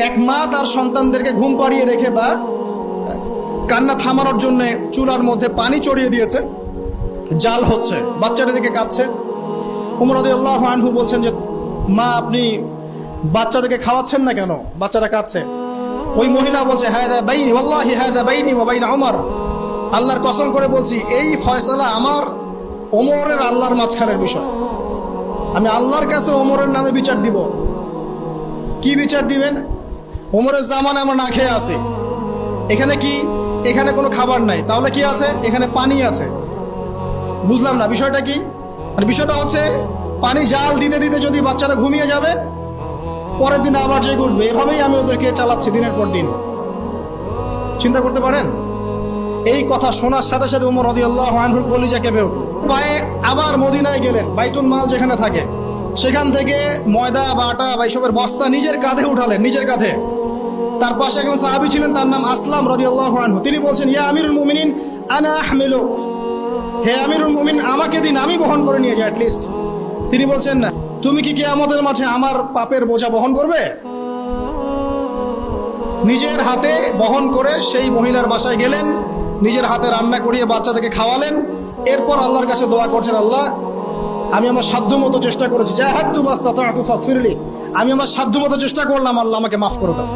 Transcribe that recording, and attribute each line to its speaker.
Speaker 1: এক মা তার সন্তানদেরকে ঘুম পাড়িয়ে রেখে বা কান্না থামানোর জন্য চুলার মধ্যে পানি চড়িয়ে দিয়েছে। জাল হচ্ছে বাচ্চারা দিকে কাঁদছে। উমর আল্লাহ আনহু বলছেন যে, মা, আপনি বাচ্চাদেরকে খাওয়াচ্ছেন না কেন? বাচ্চারা কাঁদছে। ওই মহিলা বলছে হ্যাঁ দা বাইনি, ওয়াল্লাহি হ্যাঁ দা বাইনি বাইনা ওমর আল্লাহর কসম করে বলছি, এই ফয়সালা আমার ওমরের আল্লাহর মাঝখানের বিষয়। আমি আল্লাহর কাছে ওমরের নামে বিচার দিব। কি বিচার দিবেন? ওমরের জামান আমরা না খেয়ে আছি। এখানে কি? এখানে কোনো খাবার নাই। তাহলে কি আছে? এখানে পানি আছে। বুঝলাম না, বিষয়টা কি? আর বিষয়টা হচ্ছে, পানি জাল দিতে দিতে যদি বাচ্চারা ঘুমিয়ে যাবে, পরের দিন আবার জেগে উঠবে এভাবেই আমি ওদেরকে চালাচ্ছি দিনের পর দিন। চিন্তা করতে পারেন? এই কথা শোনার সাথে সাথে উমর হদি আল্লাহ আনহুর কলিজা কেঁপে উঠল। পায়ে আবার মদিনায় গেলেন, বাইতুল মাল যেখানে থাকে। সেখান থেকে ময়দা বা আটা বা এইসবের বস্তা নিজের কাঁধে উঠালেন, নিজের কাঁধে। তার পাশে একজন সাহাবি ছিলেন, তার নাম আসলাম রদি আল্লাহ আনহু। তিনি বলছেন, ইয়া আমিরুল মুমিনিন, আনা আহমেলো। হে আমিরুল মুমিন, আমাকে দিন, আমি বহন করে নিয়ে যাই লিস্ট তিনি বলছেন না তুমি কি কেয়ামতের মাঠে আমার পাপের বোঝা বহন করবে? নিজের হাতে বহন করে সেই মহিলার বাসায় গেলেন, নিজের হাতে রান্না করিয়ে বাচ্চাদেরকে খাওয়ালেন। এরপর আল্লাহর কাছে দোয়া করছেন, আল্লাহ, আমি আমার সাধ্য মতো চেষ্টা করেছি। যা হাত তু বাস্তা ফিরলি আমি আমার সাধ্য মতো চেষ্টা করলাম, আল্লাহ আমাকে মাফ করে দাও।